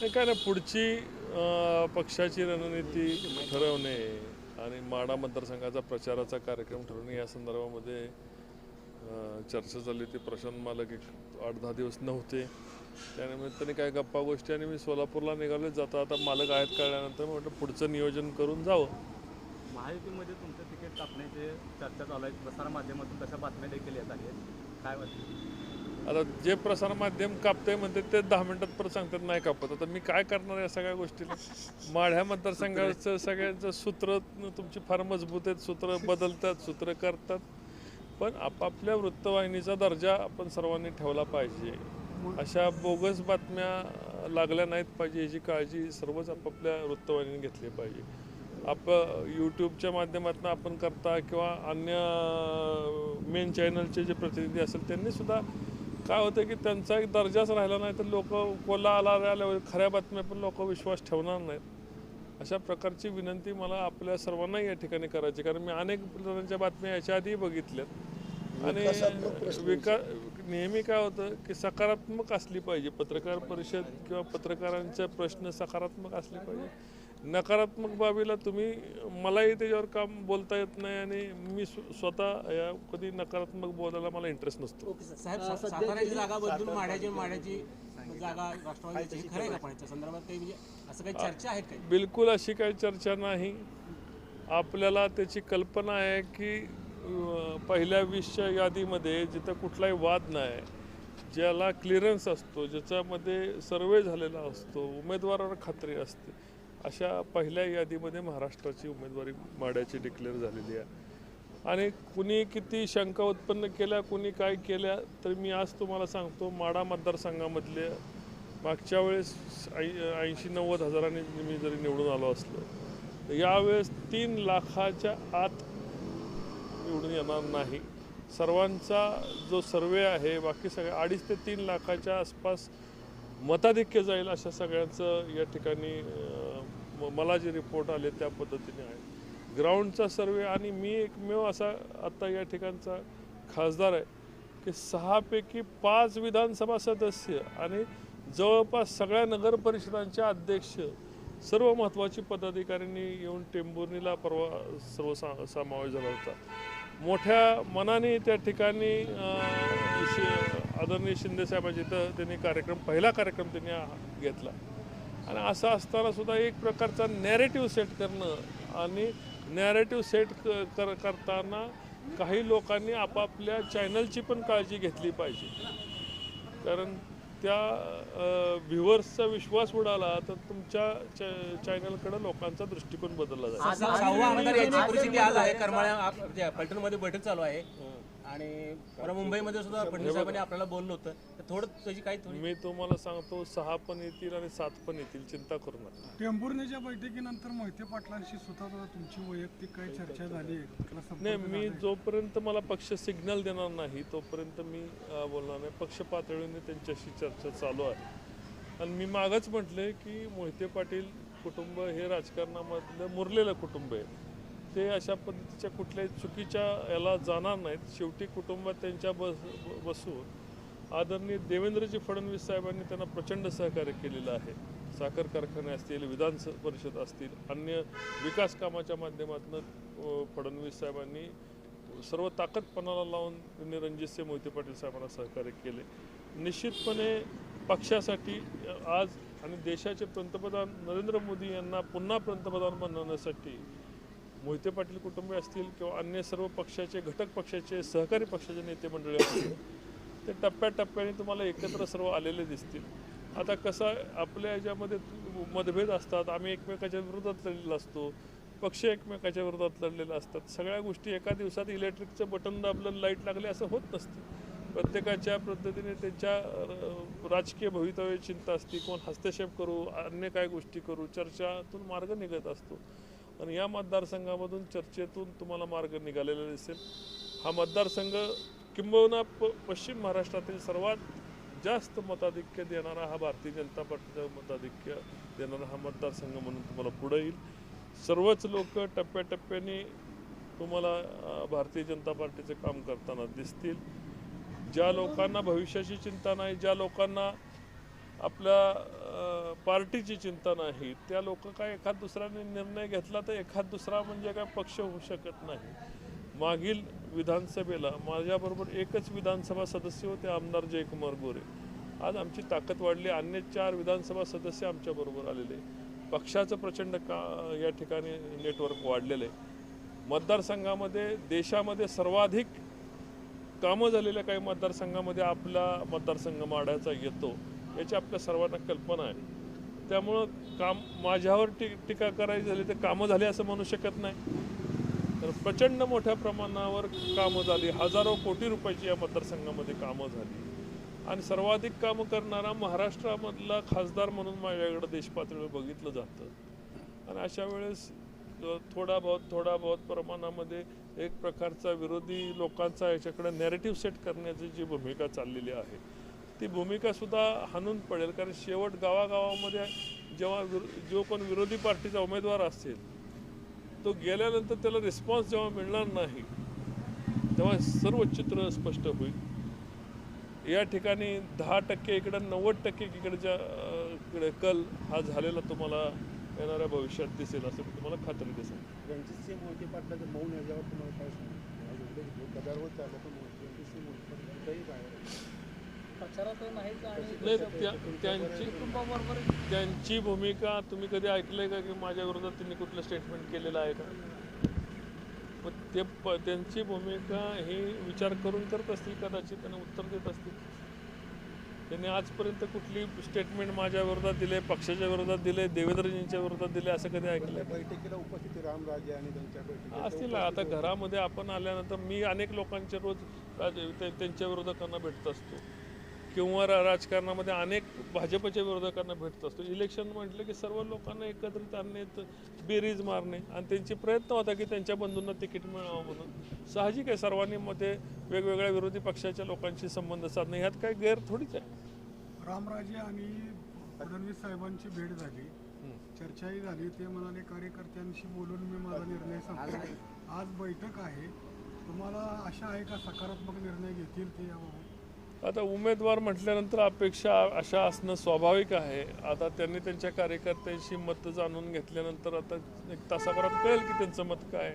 नाही काय ना पुढची पक्षाची रणनीती ठरवणे आणि माडा मतदारसंघाचा प्रचाराचा कार्यक्रम ठरवणे या संदर्भामध्ये चर्चा झाली होती. प्रशांत मालक एक आठ दहा दिवस नव्हते. त्यानिमित्ताने काय गप्पा गोष्टी आणि मी सोलापूरला निघाले जाता आता मालक आहेत कळल्यानंतर म्हटलं पुढचं नियोजन करून जावं. महायुतीमध्ये तुमचं तिकीट कापण्याचे चर्चा चालू आहेत. प्रसारमाध्यमातून तशा बातम्या देखील येत आहेत. काय वाटतं? आता जे प्रसारमाध्यम कापतंय म्हणते ते दहा मिनिटात परत सांगतात नाही कापत. आता मी काय करणार या सगळ्या गोष्टीला? माढ्या मतदारसंघाचं सगळ्यांचं सूत्र तुमची फार मजबूत आहेत सूत्र बदलतात सूत्र करतात. पण आपापल्या वृत्तवाहिनीचा दर्जा आपण सर्वांनी ठेवला पाहिजे. अशा बोगस बातम्या लागल्या नाहीत पाहिजे याची काळजी सर्वच आपापल्या वृत्तवाहिनीने घेतली पाहिजे. आप यूट्यूबच्या माध्यमातून आपण करता किंवा अन्य मेन चॅनलचे जे प्रतिनिधी असेल त्यांनी सुद्धा काय होतं की त्यांचा एक दर्जाच राहिला नाही तर लोक कोला आला आल्यावर खऱ्या बातम्या पण लोक विश्वास ठेवणार नाहीत. अशा प्रकारची विनंती मला आपल्या सर्वांना या ठिकाणी करायची कारण मी अनेक जणांच्या बातम्या याच्या आधी बघितल्यात. आणि विका नेहमी काय होतं की सकारात्मक असली पाहिजे. पत्रकार परिषद किंवा पत्रकारांचे प्रश्न सकारात्मक असले पाहिजे. नकारात्मक बाबीला तुम्ही मलाही त्याच्यावर काम बोलता येत नाही आणि मी स्व- स्वतः या कधी नकारात्मक बोलायला मला इंटरेस्ट नसतो. साहेब सा- साताऱ्याची जागा बदलून माड्याची माड्याची जागा राष्ट्रवादीची खरं आहे का पण याच्या संदर्भात काही म्हणजे असं काही चर्चा बिलकुल अशी काही चर्चा नाही. आपल्याला त्याची कल्पना आहे की पहिल्या वीसच्या यादीमध्ये जिथं कुठलाही वाद नाही ज्याला क्लिअरन्स असतो ज्याच्यामध्ये सर्वे झालेला असतो उमेदवारावर खात्री असते अशा पहिल्या यादीमध्ये महाराष्ट्राची उमेदवारी माड्याची डिक्लेअर झालेली आहे. आणि कुणी किती शंका उत्पन्न केल्या कुणी काय केल्या तर मी आज तुम्हाला सांगतो माडा मतदारसंघामधले मागच्या वेळेस ऐंशी नव्वद हजारांनी मी जरी निवडून आलो असलो तर यावेळेस तीन लाखाच्या आत निवडून येणार नाही. सर्वांचा जो सर्वे आहे बाकी सगळ्या अडीच ते तीन लाखाच्या आसपास मताधिक्य जाईल अशा सगळ्यांचं या ठिकाणी मला जे रिपोर्ट आले त्या पद्धतीने आहे. ग्राउंडचा सर्वे आणि मी एकमेव असा आत्ता या ठिकाणचा खासदार आहे की सहापैकी पाच विधानसभा सदस्य आणि जवळपास सगळ्या नगर परिषदांचे अध्यक्ष सर्व महत्त्वाची पदाधिकाऱ्यांनी येऊन टेंबुर्णीला परवा सर्व सा समावेश झाला होता. मोठ्या मनाने त्या ठिकाणी आदरणीय शिंदे साहेबांच्या इथं त्यांनी कार्यक्रम पहिला कार्यक्रम त्यांनी घेतला. आणि असं असताना सुद्धा एक प्रकारचा नॅरेटिव्ह सेट करणं आणि नॅरेटिव्ह सेट क कर करताना काही लोकांनी आपापल्या चॅनलची पण काळजी घेतली पाहिजे. कारण त्या व्ह्युअर्सचा विश्वास उडाला तर तुमच्या चॅनलकडे लोकांचा दृष्टिकोन बदलला जाईल. आज आहे. करमाळ्या पलटणमध्ये बैठक चालू आहे. आणि मुंबईमध्ये सुद्धा फडणवीस साहेबांनी आपल्याला बोललं होतं. तर थोडं त्याची काही थोडी मी तुम्हाला सांगतो सहा पण येतील आणि सात पण येतील चिंता करू नका. टेंभुर्णीच्या बैठकीनंतर मोहिते पाटलांशी सुद्धा तुमची वैयक्तिक काही चर्चा झाली आहे. त्याला संपर्क नाही मी जोपर्यंत मला पक्ष सिग्नल देणार नाही तोपर्यंत मी अ, बोलणार नाही. पक्ष पातळीने त्यांच्याशी चर्चा चालू आहे. आणि मी मागच म्हटले की मोहिते पाटील कुटुंब हे राजकारणामधलं मुरलेलं कुटुंब आहे. ते अशा पद्धतीच्या कुठल्याही चुकीच्या याला जाणार नाहीत. शेवटी कुटुंबात त्यांच्या बस बसून आदरणीय देवेंद्रजी फडणवीस साहेबांनी त्यांना प्रचंड सहकार्य केलेलं आहे. साखर कारखाने असतील विधान स- परिषद असतील अन्य विकास कामाच्या माध्यमातून फडणवीस साहेबांनी सर्व ताकदपणाला लावून त्यांनी निरंजितसिंह मोहिते पाटील साहेबांना सहकार्य केले. निश्चितपणे पक्षासाठी आज आणि देशाचे पंतप्रधान नरेंद्र मोदी यांना पुन्हा पंतप्रधान बनवण्यासाठी मोहिते पाटील कुटुंबे असतील किंवा अन्य सर्व पक्षाचे घटक पक्षाचे सहकारी पक्षाचे नेते मंडळी असतील ते टप्प्याटप्प्याने तुम्हाला एकत्र सर्व आलेले दिसतील. आता कसं आपल्या याच्यामध्ये मतभेद असतात आम्ही एकमेकाच्या विरोधात लढलेला असतो पक्ष एकमेकाच्या विरोधात लढलेला असतात. सगळ्या गोष्टी एका दिवसात इलेक्ट्रिकचं बटन दाबलं लाइट लागले असं होत नसतं. प्रत्येकाच्या पद्धतीने त्यांच्या राजकीय भवितव्य चिंता असते कोण हस्तक्षेप करू अन्य काय गोष्टी करू चर्चातून मार्ग निघत असतो. आणि या मतदारसंघामधून चर्चेतून तुम्हाला मार्ग निघालेला दिसेल. हा मतदारसंघ किंबहुना प पश्चिम महाराष्ट्रातील सर्वात जास्त मताधिक्य देणारा हा भारतीय जनता पार्टीचा मताधिक्य देणारा हा मतदारसंघ म्हणून तुम्हाला पुढे येईल. सर्वच लोक टप्प्याटप्प्याने तुम्हाला भारतीय जनता पार्टीचं काम करताना दिसतील. ज्या लोकांना भविष्याची चिंता नाही ज्या लोकांना आपल्या पार्टीची चिंता नाही. त्या लोक काय एखाद दुसऱ्याने निर्णय घेतला तर एखाद दुसरा म्हणजे काय पक्ष होऊ शकत नाही. मागील विधानसभेला माझ्याबरोबर एकच विधानसभा सदस्य होते आमदार जयकुमार गोरे. आज आमची ताकद वाढली. अन्य चार विधानसभा सदस्य आमच्याबरोबर आलेले पक्षाचं प्रचंड का या ठिकाणी नेटवर्क वाढलेलं आहे. मतदारसंघामध्ये देशामध्ये सर्वाधिक कामं झालेल्या काही मतदारसंघामध्ये आपला मतदारसंघ माडायचा येतो. याची आपल्या सर्वांना कल्पना आहे. त्यामुळं काम माझ्यावर टी टीका करायची झाली तर कामं झाली असं म्हणू शकत नाही. तर प्रचंड मोठ्या प्रमाणावर कामं झाली. हजारो कोटी रुपयाची या मतदारसंघामध्ये कामं झाली. आणि सर्वाधिक कामं करणारा महाराष्ट्रामधला खासदार म्हणून माझ्याकडे देशपातळीवर बघितलं जातं. आणि अशा वेळेस थोडा बहुत थोडा बहुत प्रमाणामध्ये एक प्रकारचा विरोधी लोकांचा याच्याकडे नॅरेटिव्ह सेट करण्याची जी भूमिका चाललेली आहे ती भूमिकासुद्धा हाणून पडेल. कारण शेवट गावागावामध्ये जेव्हा जो कोण विरोधी पार्टीचा उमेदवार असेल तो गेल्यानंतर त्याला रिस्पॉन्स जेव्हा मिळणार नाही तेव्हा सर्व चित्र स्पष्ट होईल. या ठिकाणी दहा टक्के इकडं नव्वद टक्के इकडच्या इकडे कल हा झालेला तुम्हाला येणाऱ्या भविष्यात दिसेल असं मी तुम्हाला खात्री दिसेल रणजितसिंह मोहिते पाटलाचं मौन याच्यावर तुम्हाला काय सांगू? नाही त्या- त्यांची त्यांची भूमिका तुम्ही कधी ऐकलंय का? की माझ्या विरोधात त्यांनी कुठलं स्टेटमेंट केलेलं आहे का? मग ते प त्यांची भूमिका ही विचार करून करत असतील कदाचित त्यांना उत्तर देत असतील. त्यांनी आजपर्यंत कुठली स्टेटमेंट माझ्या विरोधात दिले पक्षाच्या विरोधात दिले देवेंद्रजींच्या विरोधात दिले असं कधी ऐकलं बैठकीला उपस्थित रामराजे आणि त्यांच्या बैठकीला असतील ना. आता घरामध्ये आपण आल्यानंतर मी अनेक लोकांचे रोज त्यांच्या विरोधकांना भेटत असतो. किंवा रा- राजकारणामध्ये अनेक भाजपच्या विरोधकांना भेटत असतो. इलेक्शन म्हटलं की सर्व लोकांना एकत्रित आणणे बेरीज मारणे आणि त्यांचे प्रयत्न होता की त्यांच्या बंधूंना तिकीट मिळावं म्हणून. साहजिक आहे सर्वांनी मध्ये वेगवेगळ्या विरोधी पक्षाच्या लोकांशी संबंध साधणे. ह्यात काही गैर थोडीच आहे. रामराजे आणि फडणवीस साहेबांची भेट झाली. चर्चाही झाली. ते म्हणाले कार्यकर्त्यांशी बोलून मी माझा निर्णय सांगतो आज बैठक आहे. तुम्हाला आशा आहे का सकारात्मक निर्णय घेतील ते याबाबत? आता उमेदवार म्हटल्यानंतर अपेक्षा अशा असणं स्वाभाविक आहे. आता त्यांनी त्यांच्या कार्यकर्त्यांशी मत जाणून घेतल्यानंतर आता एक तासाभरात कळेल की त्यांचं मत काय